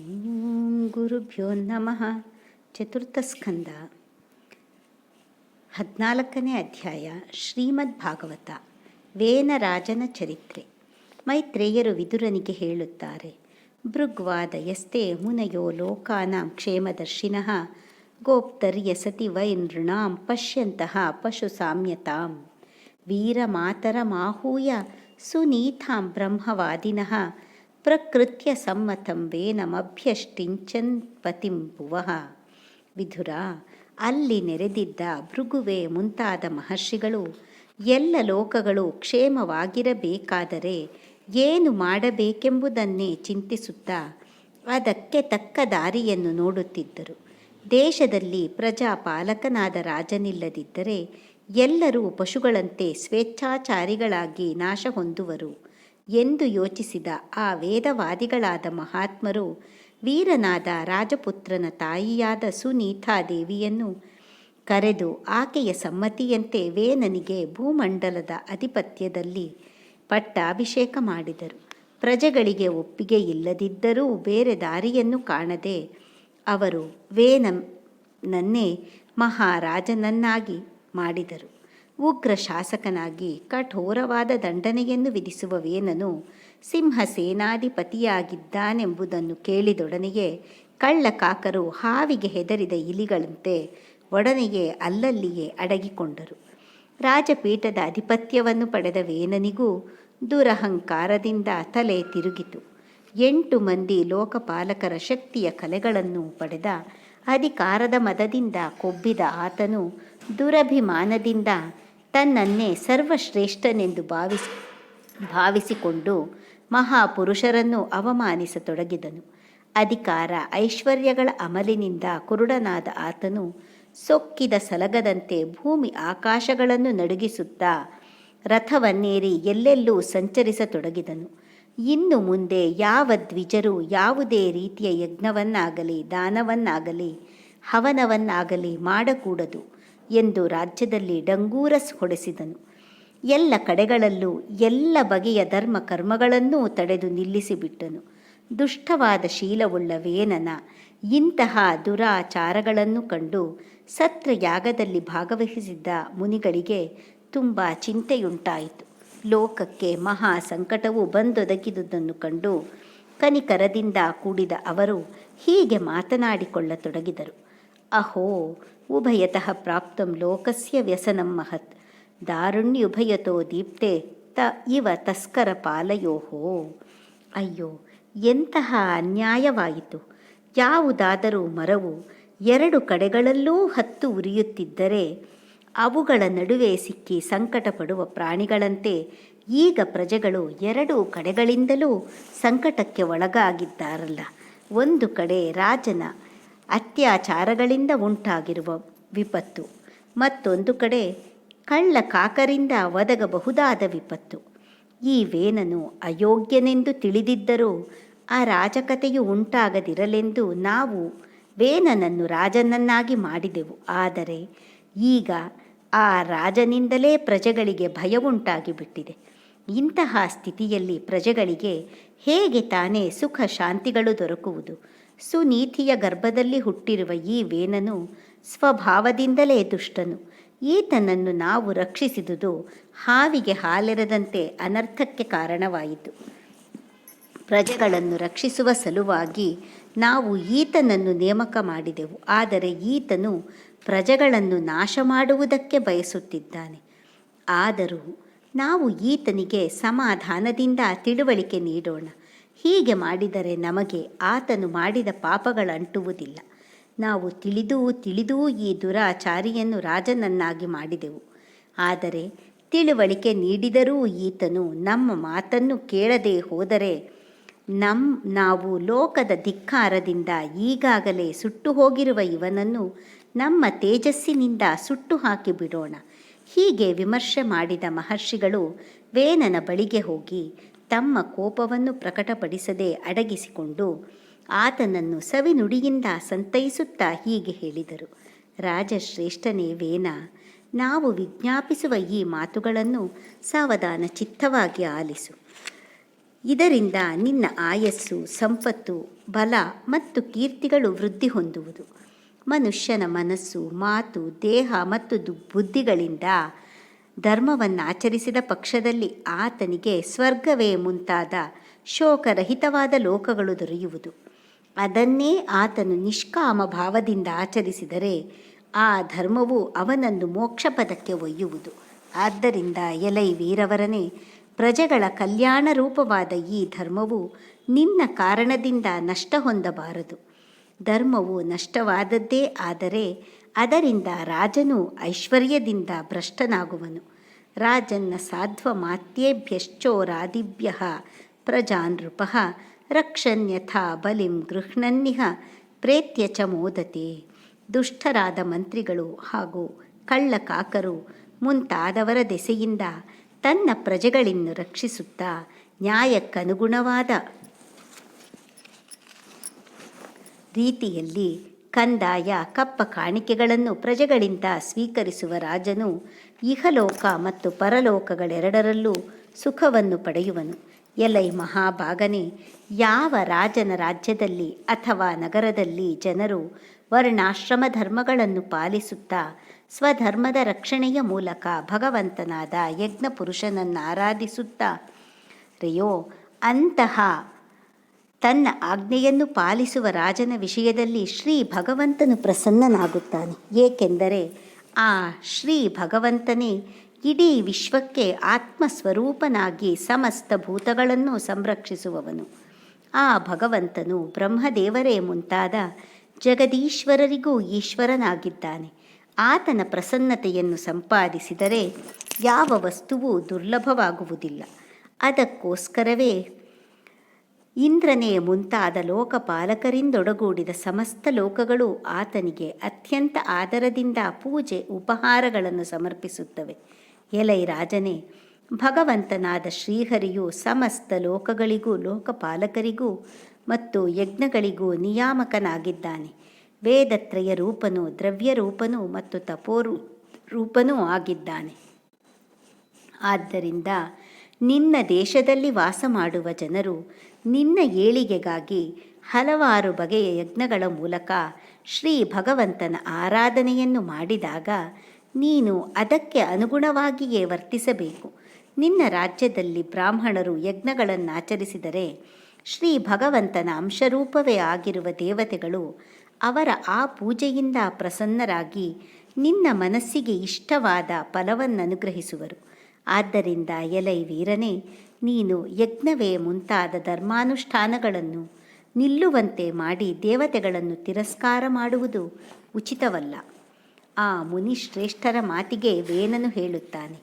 ಓಂ ಗುರುಭ್ಯೋ ನಮಃ. ಚತುರ್ಥ ಸ್ಕಂದ. ಹದಿನಾಲ್ಕನೇ ಅಧ್ಯಾಯ, ಶ್ರೀಮದ್ ಭಾಗವತ. ವೇನರಾಜನ ಚರಿತ್ರೆ. ಮೈತ್ರೇಯರು ವಿದುರನಿಗೆ ಹೇಳುತ್ತಾರೆ ಭೃಗ್ವಾದ ಯಸ್ತೆ ಮುನಯೋ ಲೋಕಾನಾಂ ಕ್ಷೇಮದರ್ಶಿನಃ ಗೋಪ್ತರ್ಯಸತಿ ವೈ ನೃಣಾಂ ಪಶ್ಯಂತಹ ಪಶು ಸಾಮ್ಯತಾಂ. ವೀರಮಾತರಮಾಹೂಯ ಸುನೀತಾಂ ಬ್ರಹ್ಮವಾದಿನಃ ಪ್ರಕೃತ್ಯ ಸಮ್ಮತಂ ವೇನಮಭ್ಯಷ್ಟಿಂಚನ್ ಪತಿಂ ಭುವಃ ವಿಧುರ, ಅಲ್ಲಿ ನೆರೆದಿದ್ದ ಭೃಗುವೆ ಮುಂತಾದ ಮಹರ್ಷಿಗಳು ಎಲ್ಲ ಲೋಕಗಳು ಕ್ಷೇಮವಾಗಿರಬೇಕಾದರೆ ಏನು ಮಾಡಬೇಕೆಂಬುದನ್ನೇ ಚಿಂತಿಸುತ್ತಾ ಅದಕ್ಕೆ ತಕ್ಕ ದಾರಿಯನ್ನು ನೋಡುತ್ತಿದ್ದರು. ದೇಶದಲ್ಲಿ ಪ್ರಜಾಪಾಲಕನಾದ ರಾಜನಿಲ್ಲದಿದ್ದರೆ ಎಲ್ಲರೂ ಪಶುಗಳಂತೆ ಸ್ವೇಚ್ಛಾಚಾರಿಗಳಾಗಿ ನಾಶ ಹೊಂದುವರು. ಎಂದು ಯೋಚಿಸಿದ ಆ ವೇದವಾದಿಗಳಾದ ಮಹಾತ್ಮರು, ವೀರನಾದ ರಾಜಪುತ್ರನ ತಾಯಿಯಾದ ಸುನೀತಾದೇವಿಯನ್ನು ಕರೆದು ಆಕೆಯ ಸಮ್ಮತಿಯಂತೆ ವೇನನಿಗೆ ಭೂಮಂಡಲದ ಅಧಿಪತ್ಯದಲ್ಲಿ ಪಟ್ಟಾಭಿಷೇಕ ಮಾಡಿದರು. ಪ್ರಜೆಗಳಿಗೆ ಒಪ್ಪಿಗೆ ಇಲ್ಲದಿದ್ದರೂ ಬೇರೆ ದಾರಿಯನ್ನು ಕಾಣದೆ ಅವರು ವೇನನನ್ನೇ ಮಹಾರಾಜನನ್ನಾಗಿ ಮಾಡಿದರು. ಉಗ್ರ ಶಾಸಕನಾಗಿ ಕಠೋರವಾದ ದಂಡನೆಯನ್ನು ವಿಧಿಸುವ ವೇನನು ಸಿಂಹ ಸೇನಾಧಿಪತಿಯಾಗಿದ್ದಾನೆಂಬುದನ್ನು ಕೇಳಿದೊಡನೆಯೇ ಕಳ್ಳಕಾಕರು ಹಾವಿಗೆ ಹೆದರಿದ ಇಲಿಗಳಂತೆ ಒಡನೆಯೇ ಅಲ್ಲಲ್ಲಿಯೇ ಅಡಗಿಕೊಂಡರು. ರಾಜಪೀಠದ ಅಧಿಪತ್ಯವನ್ನು ಪಡೆದ ವೇನನಿಗೂ ದುರಹಂಕಾರದಿಂದ ತಲೆ ತಿರುಗಿತು. ಎಂಟು ಮಂದಿ ಲೋಕಪಾಲಕರ ಶಕ್ತಿಯ ಕಲೆಗಳನ್ನು ಪಡೆದ ಅಧಿಕಾರದ ಮದದಿಂದ ಕೊಬ್ಬಿದ ಆತನು ದುರಭಿಮಾನದಿಂದ ತನ್ನನ್ನೇ ಸರ್ವಶ್ರೇಷ್ಠನೆಂದು ಭಾವಿಸಿ, ಭಾವಿಸಿಕೊಂಡು ಮಹಾಪುರುಷರನ್ನು ಅವಮಾನಿಸತೊಡಗಿದನು. ಅಧಿಕಾರ ಐಶ್ವರ್ಯಗಳ ಅಮಲಿನಿಂದ ಕುರುಡನಾದ ಆತನು ಸೊಕ್ಕಿದ ಸಲಗದಂತೆ ಭೂಮಿ ಆಕಾಶಗಳನ್ನು ನಡುಗಿಸುತ್ತಾ ರಥವನ್ನೇರಿ ಎಲ್ಲೆಲ್ಲೂ ಸಂಚರಿಸತೊಡಗಿದನು. ಇನ್ನು ಮುಂದೆ ಯಾವ ದ್ವಿಜರು ಯಾವುದೇ ರೀತಿಯ ಯಜ್ಞವನ್ನಾಗಲಿ ದಾನವನ್ನಾಗಲಿ ಹವನವನ್ನಾಗಲಿ ಮಾಡಕೂಡದು. ಎಂದು ರಾಜ್ಯದಲ್ಲಿ ಡಂಗೂರಸ್ ಹೊಡೆಸಿದನು. ಎಲ್ಲ ಕಡೆಗಳಲ್ಲೂ ಎಲ್ಲ ಬಗೆಯ ಧರ್ಮ ಕರ್ಮಗಳನ್ನೂ ತಡೆದು ನಿಲ್ಲಿಸಿಬಿಟ್ಟನು. ದುಷ್ಟವಾದ ಶೀಲವುಳ್ಳ ವೇನನ ಇಂತಹ ದುರಾಚಾರಗಳನ್ನು ಕಂಡು ಸತ್ರ ಯಾಗದಲ್ಲಿ ಭಾಗವಹಿಸಿದ್ದ ಮುನಿಗಳಿಗೆ ತುಂಬ ಚಿಂತೆಯುಂಟಾಯಿತು. ಲೋಕಕ್ಕೆ ಮಹಾ ಸಂಕಟವು ಬಂದೊದಗಿದುದನ್ನು ಕಂಡು ಕನಿಕರದಿಂದ ಕೂಡಿದ ಅವರು ಹೀಗೆ ಮಾತನಾಡಿಕೊಳ್ಳತೊಡಗಿದರು. ಅಹೋ ಉಭಯತಃ ಪ್ರಾಪ್ತಂ ಲೋಕಸ್ಯ ವ್ಯಸನಂ ಮಹತ್. ದಾರುಣ್ಯುಭಯತೋ ದೀಪ್ತೆ ತ ಇವ ತಸ್ಕರ ಪಾಲಯೋಹೋ. ಅಯ್ಯೋ, ಎಂತಹ ಅನ್ಯಾಯವಾಯಿತು. ಯಾವುದಾದರೂ ಮರವು ಎರಡು ಕಡೆಗಳಲ್ಲೂ ಹತ್ತು ಉರಿಯುತ್ತಿದ್ದರೆ ಅವುಗಳ ನಡುವೆ ಸಿಕ್ಕಿ ಸಂಕಟಪಡುವ ಪ್ರಾಣಿಗಳಂತೆ ಈಗ ಪ್ರಜೆಗಳು ಎರಡೂ ಕಡೆಗಳಿಂದಲೂ ಸಂಕಟಕ್ಕೆ ಒಳಗಾಗಿದ್ದಾರಲ್ಲ. ಒಂದು ಕಡೆ ರಾಜನ ಅತ್ಯಾಚಾರಗಳಿಂದ ಉಂಟಾಗಿರುವ ವಿಪತ್ತು. ಮತ್ತೊಂದು ಕಡೆ ಕಳ್ಳ ಕಾಕರಿಂದ ಒದಗಬಹುದಾದ ವಿಪತ್ತು. ಈ ವೇನನು ಅಯೋಗ್ಯನೆಂದು ತಿಳಿದಿದ್ದರೂ ಆ ರಾಜಕತೆಯು ಉಂಟಾಗದಿರಲೆಂದು ನಾವು ವೇನನನ್ನು ರಾಜನನ್ನಾಗಿ ಮಾಡಿದೆವು. ಆದರೆ ಈಗ ಆ ರಾಜನಿಂದಲೇ ಪ್ರಜೆಗಳಿಗೆ ಭಯವುಂಟಾಗಿ ಬಿಟ್ಟಿದೆ ಇಂತಹ ಸ್ಥಿತಿಯಲ್ಲಿ ಪ್ರಜೆಗಳಿಗೆ ಹೇಗೆ ತಾನೇ ಸುಖ ಶಾಂತಿಗಳು ದೊರಕುವುದು? ಸುನೀತಿಯ ಗರ್ಭದಲ್ಲಿ ಹುಟ್ಟಿರುವ ಈ ವೇನನು ಸ್ವಭಾವದಿಂದಲೇ ದುಷ್ಟನು. ಈತನನ್ನು ನಾವು ರಕ್ಷಿಸಿದುದು ಹಾವಿಗೆ ಹಾಲೆರದಂತೆ ಅನರ್ಥಕ್ಕೆ ಕಾರಣವಾಯಿತು. ಪ್ರಜೆಗಳನ್ನು ರಕ್ಷಿಸುವ ಸಲುವಾಗಿ ನಾವು ಈತನನ್ನು ನೇಮಕ ಮಾಡಿದೆವು. ಆದರೆ ಈತನು ಪ್ರಜೆಗಳನ್ನು ನಾಶ ಮಾಡುವುದಕ್ಕೆ ಬಯಸುತ್ತಿದ್ದಾನೆ. ಆದರೂ ನಾವು ಈತನಿಗೆ ಸಮಾಧಾನದಿಂದ ತಿಳುವಳಿಕೆ ನೀಡೋಣ. ಹೀಗೆ ಮಾಡಿದರೆ ನಮಗೆ ಆತನು ಮಾಡಿದ ಪಾಪಗಳಂಟುವುದಿಲ್ಲ. ನಾವು ತಿಳಿದೂ ತಿಳಿದೂ ಈ ದುರಾಚಾರಿಯನ್ನು ರಾಜನನ್ನಾಗಿ ಮಾಡಿದೆವು. ಆದರೆ ತಿಳುವಳಿಕೆ ನೀಡಿದರೂ ಈತನು ನಮ್ಮ ಮಾತನ್ನು ಕೇಳದೆ ಹೋದರೆ ನಮ್ ನಾವು ಲೋಕದ ಧಿಕ್ಕಾರದಿಂದ ಈಗಾಗಲೇ ಸುಟ್ಟು ಹೋಗಿರುವ ಇವನನ್ನು ನಮ್ಮ ತೇಜಸ್ಸಿನಿಂದ ಸುಟ್ಟು ಹಾಕಿ ಬಿಡೋಣ. ಹೀಗೆ ವಿಮರ್ಶೆ ಮಾಡಿದ ಮಹರ್ಷಿಗಳು ವೇನನ ಬಳಿಗೆ ಹೋಗಿ ತಮ್ಮ ಕೋಪವನ್ನು ಪ್ರಕಟಪಡಿಸದೆ ಅಡಗಿಸಿಕೊಂಡು ಆತನನ್ನು ಸವಿನುಡಿಯಿಂದ ಸಂತೈಸುತ್ತಾ ಹೀಗೆ ಹೇಳಿದರು. ರಾಜಶ್ರೇಷ್ಠನೇ ವೇನ ನಾವು ವಿಜ್ಞಾಪಿಸುವ ಈ ಮಾತುಗಳನ್ನು ಸಾವಧಾನ ಚಿತ್ತವಾಗಿ ಆಲಿಸು. ಇದರಿಂದ ನಿನ್ನ ಆಯಸ್ಸು, ಸಂಪತ್ತು, ಬಲ ಮತ್ತು ಕೀರ್ತಿಗಳು ವೃದ್ಧಿ ಹೊಂದುವುದು. ಮನುಷ್ಯನ ಮನಸ್ಸು, ಮಾತು, ದೇಹ ಮತ್ತು ಬುದ್ಧಿಗಳಿಂದ ಧರ್ಮವನ್ನು ಆಚರಿಸಿದ ಪಕ್ಷದಲ್ಲಿ ಆತನಿಗೆ ಸ್ವರ್ಗವೇ ಮುಂತಾದ ಶೋಕರಹಿತವಾದ ಲೋಕಗಳು ದೊರೆಯುವುದು. ಅದನ್ನೇ ಆತನು ನಿಷ್ಕಾಮ ಭಾವದಿಂದ ಆಚರಿಸಿದರೆ ಆ ಧರ್ಮವು ಅವನನ್ನು ಮೋಕ್ಷಪದಕ್ಕೆ ಒಯ್ಯುವುದು. ಆದ್ದರಿಂದ ಎಲೈ ವೀರವರನೇ, ಪ್ರಜೆಗಳ ಕಲ್ಯಾಣ ರೂಪವಾದ ಈ ಧರ್ಮವು ನಿನ್ನ ಕಾರಣದಿಂದ ನಷ್ಟ ಹೊಂದಬಾರದು ಧರ್ಮವು ನಷ್ಟವಾದದ್ದೇ ಆದರೆ ಅದರಿಂದ ರಾಜನು ಐಶ್ವರ್ಯದಿಂದ ಭ್ರಷ್ಟನಾಗುವನು. ರಾಜನ್ನ ಸಾಧ್ವ ಮಾತ್ಯೇಭ್ಯಶ್ಚೋರಾದಿಭ್ಯ ಪ್ರಜಾನೃಪ ರಕ್ಷನ್ಯಥಾ ಬಲಿಂ ಗೃಹ್ಣನ್ನಿಹ ಪ್ರೇತ್ಯ ಚ ಮೋದತೆ. ದುಷ್ಟರಾದ ಮಂತ್ರಿಗಳು ಹಾಗೂ ಕಳ್ಳಕಾಕರು ಮುಂತಾದವರ ದೆಸೆಯಿಂದ ತನ್ನ ಪ್ರಜೆಗಳನ್ನು ರಕ್ಷಿಸುತ್ತಾ ನ್ಯಾಯಕ್ಕನುಗುಣವಾದ ರೀತಿಯಲ್ಲಿ ಕಂದಾಯ, ಕಪ್ಪ ಕಾಣಿಕೆಗಳನ್ನು ಪ್ರಜೆಗಳಿಂದ ಸ್ವೀಕರಿಸುವ ರಾಜನು ಇಹಲೋಕ ಮತ್ತು ಪರಲೋಕಗಳೆರಡರಲ್ಲೂ ಸುಖವನ್ನು ಪಡೆಯುವನು. ಎಲೈ ಮಹಾಭಾಗನೆ, ಯಾವ ರಾಜನ ರಾಜ್ಯದಲ್ಲಿ ಅಥವಾ ನಗರದಲ್ಲಿ ಜನರು ವರ್ಣಾಶ್ರಮ ಧರ್ಮಗಳನ್ನು ಪಾಲಿಸುತ್ತಾ ಸ್ವಧರ್ಮದ ರಕ್ಷಣೆಯ ಮೂಲಕ ಭಗವಂತನಾದ ಯಜ್ಞ ಪುರುಷನನ್ನು ಆರಾಧಿಸುತ್ತಾ, ರೆಯೋ, ಅಂತಹ ತನ್ನ ಆಜ್ಞೆಯನ್ನು ಪಾಲಿಸುವ ರಾಜನ ವಿಷಯದಲ್ಲಿ ಶ್ರೀ ಭಗವಂತನು ಪ್ರಸನ್ನನಾಗುತ್ತಾನೆ. ಏಕೆಂದರೆ ಆ ಶ್ರೀ ಭಗವಂತನೇ ಇಡೀ ವಿಶ್ವಕ್ಕೆ ಆತ್ಮಸ್ವರೂಪನಾಗಿ ಸಮಸ್ತ ಭೂತಗಳನ್ನು ಸಂರಕ್ಷಿಸುವವನು. ಆ ಭಗವಂತನು ಬ್ರಹ್ಮದೇವರೇ ಮುಂತಾದ ಜಗದೀಶ್ವರರಿಗೂ ಈಶ್ವರನಾಗಿದ್ದಾನೆ. ಆತನ ಪ್ರಸನ್ನತೆಯನ್ನು ಸಂಪಾದಿಸಿದರೆ ಯಾವ ವಸ್ತುವೂ ದುರ್ಲಭವಾಗುವುದಿಲ್ಲ. ಅದಕ್ಕೋಸ್ಕರವೇ ಇಂದ್ರನೇ ಮುಂತಾದ ಲೋಕಪಾಲಕರಿಂದೊಡಗೂಡಿದ ಸಮಸ್ತ ಲೋಕಗಳು ಆತನಿಗೆ ಅತ್ಯಂತ ಆದರದಿಂದ ಪೂಜೆ ಉಪಹಾರಗಳನ್ನು ಸಮರ್ಪಿಸುತ್ತವೆ. ಎಲೈ ರಾಜನೇ, ಭಗವಂತನಾದ ಶ್ರೀಹರಿಯು ಸಮಸ್ತ ಲೋಕಗಳಿಗೂ, ಲೋಕಪಾಲಕರಿಗೂ ಮತ್ತು ಯಜ್ಞಗಳಿಗೂ ನಿಯಾಮಕನಾಗಿದ್ದಾನೆ. ವೇದತ್ರಯ ರೂಪನು ದ್ರವ್ಯ ರೂಪನು ಮತ್ತು ತಪೋರು ರೂಪನೂ ಆಗಿದ್ದಾನೆ. ಆದ್ದರಿಂದ ನಿನ್ನ ದೇಶದಲ್ಲಿ ವಾಸ ಮಾಡುವ ಜನರು ನಿನ್ನ ಏಳಿಗೆಗಾಗಿ ಹಲವಾರು ಬಗೆಯ ಯಜ್ಞಗಳ ಮೂಲಕ ಶ್ರೀ ಭಗವಂತನ ಆರಾಧನೆಯನ್ನು ಮಾಡಿದಾಗ ನೀನು ಅದಕ್ಕೆ ಅನುಗುಣವಾಗಿಯೇ ವರ್ತಿಸಬೇಕು. ನಿನ್ನ ರಾಜ್ಯದಲ್ಲಿ ಬ್ರಾಹ್ಮಣರು ಯಜ್ಞಗಳನ್ನು ಆಚರಿಸಿದರೆ ಶ್ರೀ ಭಗವಂತನ ಅಂಶರೂಪವೇ ಆಗಿರುವ ದೇವತೆಗಳು ಅವರ ಆ ಪೂಜೆಯಿಂದ ಪ್ರಸನ್ನರಾಗಿ ನಿನ್ನ ಮನಸ್ಸಿಗೆ ಇಷ್ಟವಾದ ಫಲವನ್ನನುಗ್ರಹಿಸುವರು. ಆದ್ದರಿಂದ ಎಲೈ ವೀರನೇ ನೀನು ಯಜ್ಞವೇ ಮುಂತಾದ ಧರ್ಮಾನುಷ್ಠಾನಗಳನ್ನು ನಿಲ್ಲುವಂತೆ ಮಾಡಿ ದೇವತೆಗಳನ್ನು ತಿರಸ್ಕಾರ ಮಾಡುವುದು ಉಚಿತವಲ್ಲ. ಆ ಮುನಿಶ್ರೇಷ್ಠರ ಮಾತಿಗೆ ವೇನನು ಹೇಳುತ್ತಾನೆ,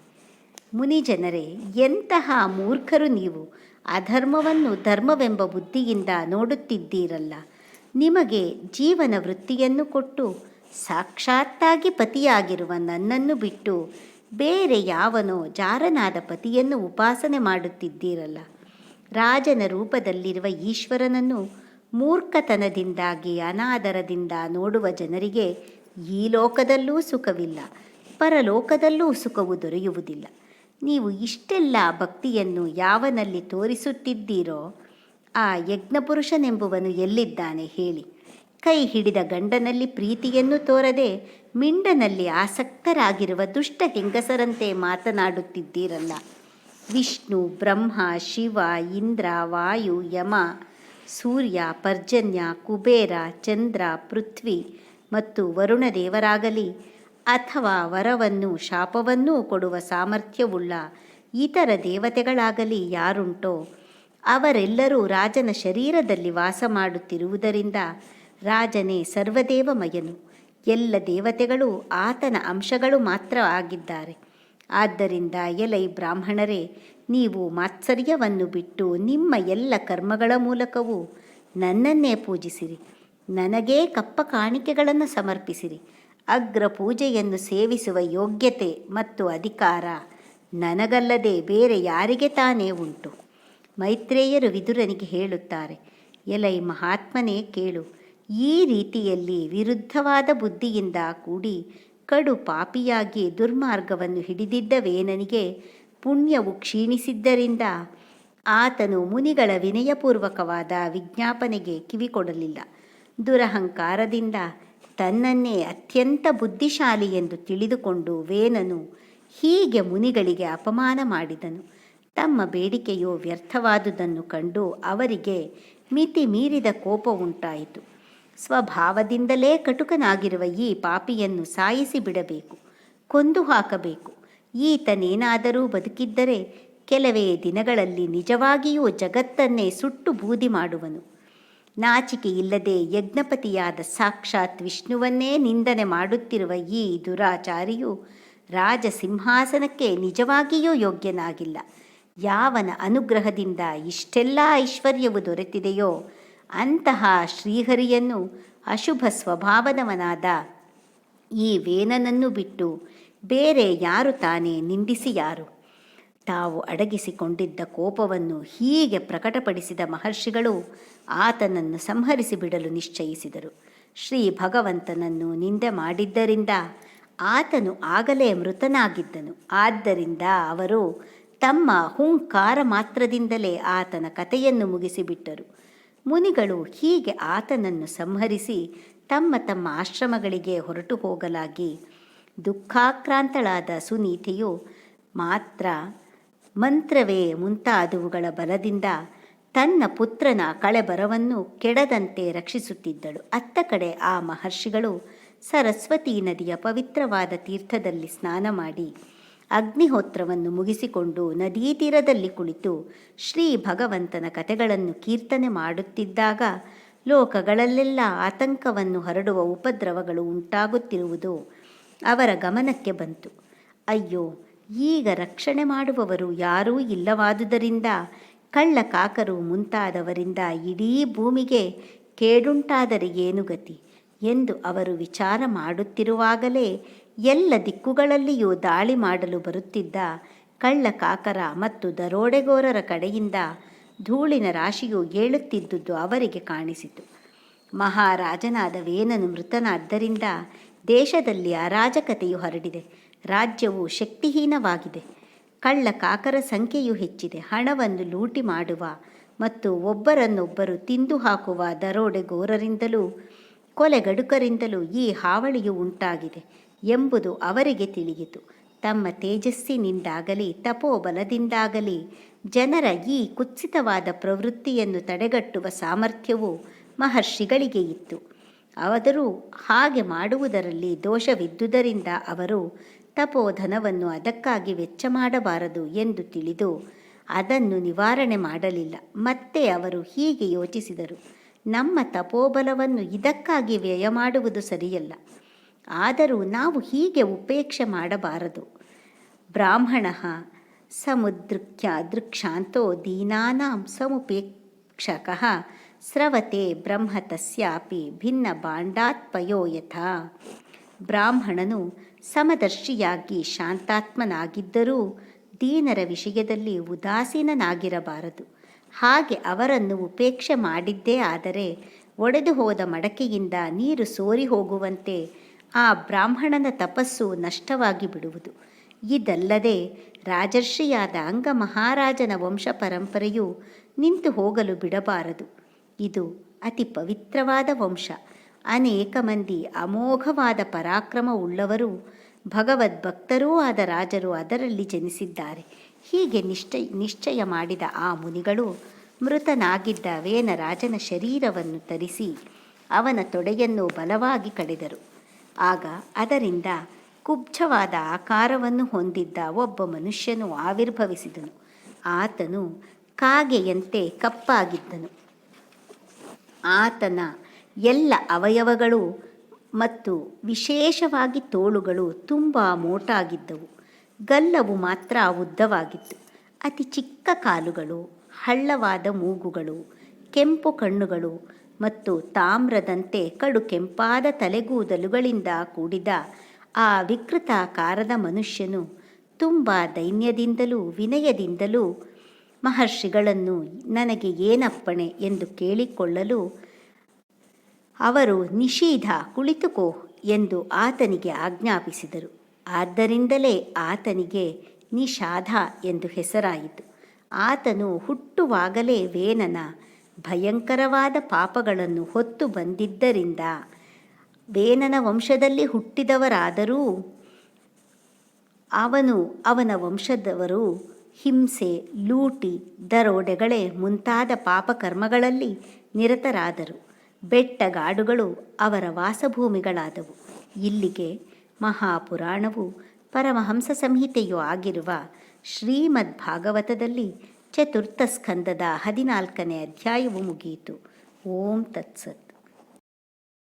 ಮುನಿ ಜನರೇ, ಎಂತಹ ಮೂರ್ಖರು ನೀವು? ಅಧರ್ಮವನ್ನು ಧರ್ಮವೆಂಬ ಬುದ್ಧಿಯಿಂದ ನೋಡುತ್ತಿದ್ದೀರಲ್ಲ. ನಿಮಗೆ ಜೀವನ ವೃತ್ತಿಯನ್ನು ಕೊಟ್ಟು ಸಾಕ್ಷಾತ್ತಾಗಿ ಪತಿಯಾಗಿರುವ ನನ್ನನ್ನು ಬಿಟ್ಟು ಬೇರೆ ಯಾವನೋ ಜಾರನಾದ ಪತಿಯನ್ನು ಉಪಾಸನೆ ಮಾಡುತ್ತಿದ್ದೀರಲ್ಲ. ರಾಜನ ರೂಪದಲ್ಲಿರುವ ಈಶ್ವರನನ್ನು ಮೂರ್ಖತನದಿಂದಾಗಿ, ಅನಾದರದಿಂದ ನೋಡುವ ಜನರಿಗೆ ಈ ಲೋಕದಲ್ಲೂ ಸುಖವಿಲ್ಲ, ಪರಲೋಕದಲ್ಲೂ ಸುಖವು ದೊರೆಯುವುದಿಲ್ಲ. ನೀವು ಇಷ್ಟೆಲ್ಲ ಭಕ್ತಿಯನ್ನು ಯಾವನಲ್ಲಿ ತೋರಿಸುತ್ತಿದ್ದೀರೋ, ಆ ಯಜ್ಞಪುರುಷನೆಂಬುವನು ಎಲ್ಲಿದ್ದಾನೆ ಹೇಳಿ. ಕೈ ಹಿಡಿದ ಗಂಡನಲ್ಲಿ ಪ್ರೀತಿಯನ್ನು ತೋರದೆ ಮಿಂಡನಲ್ಲಿ ಆಸಕ್ತರಾಗಿರುವ ದುಷ್ಟ ಹೆಂಗಸರಂತೆ ಮಾತನಾಡುತ್ತಿದ್ದೀರಲ್ಲ. ವಿಷ್ಣು, ಬ್ರಹ್ಮ, ಶಿವ, ಇಂದ್ರ, ವಾಯು, ಯಮ, ಸೂರ್ಯ, ಪರ್ಜನ್ಯ, ಕುಬೇರ, ಚಂದ್ರ, ಪೃಥ್ವಿ ಮತ್ತು ವರುಣ ದೇವರಾಗಲಿ ಅಥವಾ ವರವನ್ನು ಶಾಪವನ್ನೂ ಕೊಡುವ ಸಾಮರ್ಥ್ಯವುಳ್ಳ ಇತರ ದೇವತೆಗಳಾಗಲಿ ಯಾರುಂಟೋ ಅವರೆಲ್ಲರೂ ರಾಜನ ಶರೀರದಲ್ಲಿ ವಾಸ ಮಾಡುತ್ತಿರುವುದರಿಂದ ರಾಜನೇ ಸರ್ವದೇವಮಯನು. ಎಲ್ಲ ದೇವತೆಗಳು ಆತನ ಅಂಶಗಳು ಮಾತ್ರ ಆಗಿದ್ದಾರೆ. ಆದ್ದರಿಂದ ಎಲೈ ಬ್ರಾಹ್ಮಣರೇ, ನೀವು ಮಾತ್ಸರ್ಯವನ್ನು ಬಿಟ್ಟು ನಿಮ್ಮ ಎಲ್ಲ ಕರ್ಮಗಳ ಮೂಲಕವೂ ನನ್ನನ್ನೇ ಪೂಜಿಸಿರಿ. ನನಗೇ ಕಪ್ಪ ಕಾಣಿಕೆಗಳನ್ನು ಸಮರ್ಪಿಸಿರಿ. ಅಗ್ರ ಪೂಜೆಯನ್ನು ಸೇವಿಸುವ ಯೋಗ್ಯತೆ ಮತ್ತು ಅಧಿಕಾರ ನನಗಲ್ಲದೆ ಬೇರೆ ಯಾರಿಗೆ ತಾನೇ ಉಂಟು? ಮೈತ್ರೇಯರು ವಿದುರನಿಗೆ ಹೇಳುತ್ತಾರೆ, ಎಲೈ ಮಹಾತ್ಮನೇ ಕೇಳು. ಈ ರೀತಿಯಲ್ಲಿ ವಿರುದ್ಧವಾದ ಬುದ್ಧಿಯಿಂದ ಕೂಡಿ ಕಡು ಪಾಪಿಯಾಗಿ ದುರ್ಮಾರ್ಗವನ್ನು ಹಿಡಿದಿದ್ದ ವೇನನಿಗೆ ಪುಣ್ಯವು ಕ್ಷೀಣಿಸಿದ್ದರಿಂದ ಆತನು ಮುನಿಗಳ ವಿನಯಪೂರ್ವಕವಾದ ವಿಜ್ಞಾಪನೆಗೆ ಕಿವಿಕೊಡಲಿಲ್ಲ. ದುರಹಂಕಾರದಿಂದ ತನ್ನನ್ನೇ ಅತ್ಯಂತ ಬುದ್ಧಿಶಾಲಿ ಎಂದು ತಿಳಿದುಕೊಂಡು ವೇನನು ಹೀಗೆ ಮುನಿಗಳಿಗೆ ಅಪಮಾನ ಮಾಡಿದನು. ತಮ್ಮ ಬೇಡಿಕೆಯು ವ್ಯರ್ಥವಾದುದನ್ನು ಕಂಡು ಅವರಿಗೆ ಮಿತಿ ಮೀರಿದ ಕೋಪ ಉಂಟಾಯಿತು ಸ್ವಭಾವದಿಂದಲೇ ಕಟುಕನಾಗಿರುವ ಈ ಪಾಪಿಯನ್ನು ಸಾಯಿಸಿ ಬಿಡಬೇಕು, ಕೊಂದು ಹಾಕಬೇಕು. ಈತನೇನಾದರೂ ಬದುಕಿದ್ದರೆ ಕೆಲವೇ ದಿನಗಳಲ್ಲಿ ನಿಜವಾಗಿಯೂ ಜಗತ್ತನ್ನೇ ಸುಟ್ಟು ಬೂದಿ ಮಾಡುವನು. ನಾಚಿಕೆ ಇಲ್ಲದೆ ಯಜ್ಞಪತಿಯಾದ ಸಾಕ್ಷಾತ್ ವಿಷ್ಣುವನ್ನೇ ನಿಂದನೆ ಮಾಡುತ್ತಿರುವ ಈ ದುರಾಚಾರಿಯು ರಾಜ ಸಿಂಹಾಸನಕ್ಕೆ ನಿಜವಾಗಿಯೂ ಯೋಗ್ಯನಾಗಿಲ್ಲ. ಯಾವನ ಅನುಗ್ರಹದಿಂದ ಇಷ್ಟೆಲ್ಲ ಐಶ್ವರ್ಯವು ದೊರೆತಿದೆಯೋ ಅಂತಹ ಶ್ರೀಹರಿಯನ್ನು ಅಶುಭ ಸ್ವಭಾವದವನಾದ ಈ ವೇನನನ್ನು ಬಿಟ್ಟು ಬೇರೆ ಯಾರು ತಾನೇ ನಿಂದಿಸಿ ಯಾರು? ತಾವು ಅಡಗಿಸಿಕೊಂಡಿದ್ದ ಕೋಪವನ್ನು ಹೀಗೆ ಪ್ರಕಟಪಡಿಸಿದ ಮಹರ್ಷಿಗಳು ಆತನನ್ನು ಸಂಹರಿಸಿ ಬಿಡಲು ನಿಶ್ಚಯಿಸಿದರು. ಶ್ರೀ ಭಗವಂತನನ್ನು ನಿಂದೆ ಮಾಡಿದ್ದರಿಂದ ಆತನು ಆಗಲೇ ಮೃತನಾಗಿದ್ದನು. ಆದ್ದರಿಂದ ಅವರು ತಮ್ಮ ಹುಂಕಾರ ಮಾತ್ರದಿಂದಲೇ ಆತನ ಕಥೆಯನ್ನು ಮುಗಿಸಿಬಿಟ್ಟರು. ಮುನಿಗಳು ಹೀಗೆ ಆತನನ್ನು ಸಂಹರಿಸಿ ತಮ್ಮ ತಮ್ಮ ಆಶ್ರಮಗಳಿಗೆ ಹೊರಟು ಹೋಗಲಾಗಿ ದುಃಖಾಕ್ರಾಂತಳಾದ ಸುನೀತೆಯು ಮಾತ್ರ ಮಂತ್ರವೇ ಮುಂತಾದವುಗಳ ಬಲದಿಂದ ತನ್ನ ಪುತ್ರನ ಕಳೆಬರವನ್ನು ಕೆಡದಂತೆ ರಕ್ಷಿಸುತ್ತಿದ್ದಳು. ಅತ್ತ ಕಡೆ ಆ ಮಹರ್ಷಿಗಳು ಸರಸ್ವತಿ ನದಿಯ ಪವಿತ್ರವಾದ ತೀರ್ಥದಲ್ಲಿ ಸ್ನಾನ ಮಾಡಿ ಅಗ್ನಿಹೋತ್ರವನ್ನು ಮುಗಿಸಿಕೊಂಡು ನದೀ ತೀರದಲ್ಲಿ ಕುಳಿತು ಶ್ರೀ ಭಗವಂತನ ಕಥೆಗಳನ್ನು ಕೀರ್ತನೆ ಮಾಡುತ್ತಿದ್ದಾಗ ಲೋಕಗಳಲ್ಲೆಲ್ಲ ಆತಂಕವನ್ನು ಹರಡುವ ಉಪದ್ರವಗಳು ಉಂಟಾಗುತ್ತಿರುವುದು ಅವರ ಗಮನಕ್ಕೆ ಬಂತು. ಅಯ್ಯೋ, ಈಗ ರಕ್ಷಣೆ ಮಾಡುವವರು ಯಾರೂ ಇಲ್ಲವಾದುದರಿಂದ ಕಳ್ಳ ಕಾಕರು ಮುಂತಾದವರಿಂದ ಇಡೀ ಭೂಮಿಗೆ ಕೇಡುಂಟಾದರೆ ಏನು ಗತಿ ಎಂದು ಅವರು ವಿಚಾರ ಮಾಡುತ್ತಿರುವಾಗಲೇ ಎಲ್ಲ ದಿಕ್ಕುಗಳಲ್ಲಿಯೂ ದಾಳಿ ಮಾಡಲು ಬರುತ್ತಿದ್ದ ಕಳ್ಳ ಕಾಕರ ಮತ್ತು ದರೋಡೆಗೋರರ ಕಡೆಯಿಂದ ಧೂಳಿನ ರಾಶಿಯು ಏಳುತ್ತಿದ್ದುದು ಅವರಿಗೆ ಕಾಣಿಸಿತು. ಮಹಾರಾಜನಾದ ವೇನನು ಮೃತನಾದ್ದರಿಂದ ದೇಶದಲ್ಲಿ ಅರಾಜಕತೆಯು ಹರಡಿದೆ. ರಾಜ್ಯವು ಶಕ್ತಿಹೀನವಾಗಿದೆ. ಕಳ್ಳ ಕಾಕರ ಸಂಖ್ಯೆಯು ಹೆಚ್ಚಿದೆ. ಹಣವನ್ನು ಲೂಟಿ ಮಾಡುವ ಮತ್ತು ಒಬ್ಬರನ್ನೊಬ್ಬರು ತಿಂದು ಹಾಕುವ ದರೋಡೆಗೋರರಿಂದಲೂ ಕೊಲೆಗಡುಕರಿಂದಲೂ ಈ ಹಾವಳಿಯು ಉಂಟಾಗಿದೆ. ಎಂಬುದು ಅವರಿಗೆ ತಿಳಿಯಿತು. ತಮ್ಮ ತೇಜಸ್ಸಿನಿಂದಾಗಲಿ, ತಪೋಬಲದಿಂದಾಗಲಿ ಜನರ ಈ ಕುತ್ಸಿತವಾದ ಪ್ರವೃತ್ತಿಯನ್ನು ತಡೆಗಟ್ಟುವ ಸಾಮರ್ಥ್ಯವು ಮಹರ್ಷಿಗಳಿಗೆ ಇತ್ತು. ಆದರೂ ಹಾಗೆ ಮಾಡುವುದರಲ್ಲಿ ದೋಷವಿದ್ದುದರಿಂದ ಅವರು ತಪೋಧನವನ್ನು ಅದಕ್ಕಾಗಿ ವೆಚ್ಚ ಮಾಡಬಾರದು ಎಂದು ತಿಳಿದು ಅದನ್ನು ನಿವಾರಣೆ ಮಾಡಲಿಲ್ಲ. ಮತ್ತೆ ಅವರು ಹೀಗೆ ಯೋಚಿಸಿದರು, ನಮ್ಮ ತಪೋಬಲವನ್ನು ಇದಕ್ಕಾಗಿ ವ್ಯಯ ಮಾಡುವುದು ಸರಿಯಲ್ಲ. ಆದರೂ ನಾವು ಹೀಗೆ ಉಪೇಕ್ಷೆ ಮಾಡಬಾರದು. ಬ್ರಾಹ್ಮಣ ಸಮುದೃಕ್ಯ ದೃಕ್ಷಾಂತೋ ದೀನಾನಾಂ ಸಮುಪೇಕ್ಷಕ ಸ್ರವತೆ ಬ್ರಹ್ಮ ತಸ್ಯಾಪಿ ಭಿನ್ನ ಬಾಂಡಾತ್ಪಯೋ ಯಥಾ. ಬ್ರಾಹ್ಮಣನು ಸಮದರ್ಶಿಯಾಗಿ ಶಾಂತಾತ್ಮನಾಗಿದ್ದರೂ ದೀನರ ವಿಷಯದಲ್ಲಿ ಉದಾಸೀನನಾಗಿರಬಾರದು. ಹಾಗೆ ಅವರನ್ನು ಉಪೇಕ್ಷೆ ಮಾಡಿದ್ದೇ ಆದರೆ ಒಡೆದು ಹೋದ ಮಡಕೆಯಿಂದ ನೀರು ಸೋರಿ ಹೋಗುವಂತೆ ಆ ಬ್ರಾಹ್ಮಣನ ತಪಸ್ಸು ನಷ್ಟವಾಗಿ ಬಿಡುವುದು. ಇದಲ್ಲದೆ ರಾಜರ್ಷಿಯಾದ ಅಂಗ ಮಹಾರಾಜನ ವಂಶ ಪರಂಪರೆಯು ನಿಂತು ಹೋಗಲು ಬಿಡಬಾರದು. ಇದು ಅತಿ ಪವಿತ್ರವಾದ ವಂಶ. ಅನೇಕ ಮಂದಿ ಅಮೋಘವಾದ ಪರಾಕ್ರಮ ಪರಾಕ್ರಮವುಳ್ಳವರು ಭಗವದ್ಭಕ್ತರೂ ಆದ ರಾಜರು ಅದರಲ್ಲಿ ಜನಿಸಿದ್ದಾರೆ. ಹೀಗೆ ನಿಶ್ಚಯ ನಿಶ್ಚಯ ಮಾಡಿದ ಆ ಮುನಿಗಳು ಮೃತನಾಗಿದ್ದ ವೇನ ರಾಜನ ಶರೀರವನ್ನು ತರಿಸಿ ಅವನ ತೊಡೆಯನ್ನು ಬಲವಾಗಿ ಕಡಿದರು. ಆಗ ಅದರಿಂದ ಕುಬ್ಜವಾದ ಆಕಾರವನ್ನು ಹೊಂದಿದ್ದ ಒಬ್ಬ ಮನುಷ್ಯನು ಆವಿರ್ಭವಿಸಿದನು. ಆತನು ಕಾಗೆಯಂತೆ ಕಪ್ಪಾಗಿದ್ದನು. ಆತನ ಎಲ್ಲ ಅವಯವಗಳು ಮತ್ತು ವಿಶೇಷವಾಗಿ ತೋಳುಗಳು ತುಂಬ ಮೋಟಾಗಿದ್ದವು. ಗಲ್ಲವು ಮಾತ್ರ ಉದ್ದವಾಗಿತ್ತು. ಅತಿ ಚಿಕ್ಕ ಕಾಲುಗಳು, ಹಳ್ಳವಾದ ಮೂಗುಗಳು, ಕೆಂಪು ಕಣ್ಣುಗಳು ಮತ್ತು ತಾಮ್ರದಂತೆ ಕಡು ಕೆಂಪಾದ ತಲೆಗೂದಲುಗಳಿಂದ ಕೂಡಿದ ಆ ವಿಕೃತಾಕಾರದ ಮನುಷ್ಯನು ತುಂಬ ದೈನ್ಯದಿಂದಲೂ ವಿನಯದಿಂದಲೂ ಮಹರ್ಷಿಗಳನ್ನು ನನಗೆ ಏನಪ್ಪಣೆ ಎಂದು ಕೇಳಿಕೊಳ್ಳಲು ಅವರು ನಿಷೀಧ ಕುಳಿತುಕೋ ಎಂದು ಆತನಿಗೆ ಆಜ್ಞಾಪಿಸಿದರು. ಆದ್ದರಿಂದಲೇ ಆತನಿಗೆ ನಿಷಾಧ ಎಂದು ಹೆಸರಾಯಿತು. ಆತನು ಹುಟ್ಟುವಾಗಲೇ ವೇನನ ಭಯಂಕರವಾದ ಪಾಪಗಳನ್ನು ಹೊತ್ತು ಬಂದಿದ್ದರಿಂದ ವೇನನ ವಂಶದಲ್ಲಿ ಹುಟ್ಟಿದವರಾದರೂ ಅವನು, ಅವನ ವಂಶದವರು ಹಿಂಸೆ, ಲೂಟಿ, ದರೋಡೆಗಳೇ ಮುಂತಾದ ಪಾಪಕರ್ಮಗಳಲ್ಲಿ ನಿರತರಾದರು. ಬೆಟ್ಟಗಾಡುಗಳು ಅವರ ವಾಸಭೂಮಿಗಳಾದವು. ಇಲ್ಲಿಗೆ ಮಹಾಪುರಾಣವು ಪರಮಹಂಸ ಸಂಹಿತೆಯೂ ಆಗಿರುವ ಶ್ರೀಮದ್ ಭಾಗವತದಲ್ಲಿ ಚತುರ್ಥ ಸ್ಕಂದದ ಹದಿನಾಲ್ಕನೇ ಅಧ್ಯಾಯವು ಮುಗಿಯಿತು. ಓಂ ತತ್ಸತ್.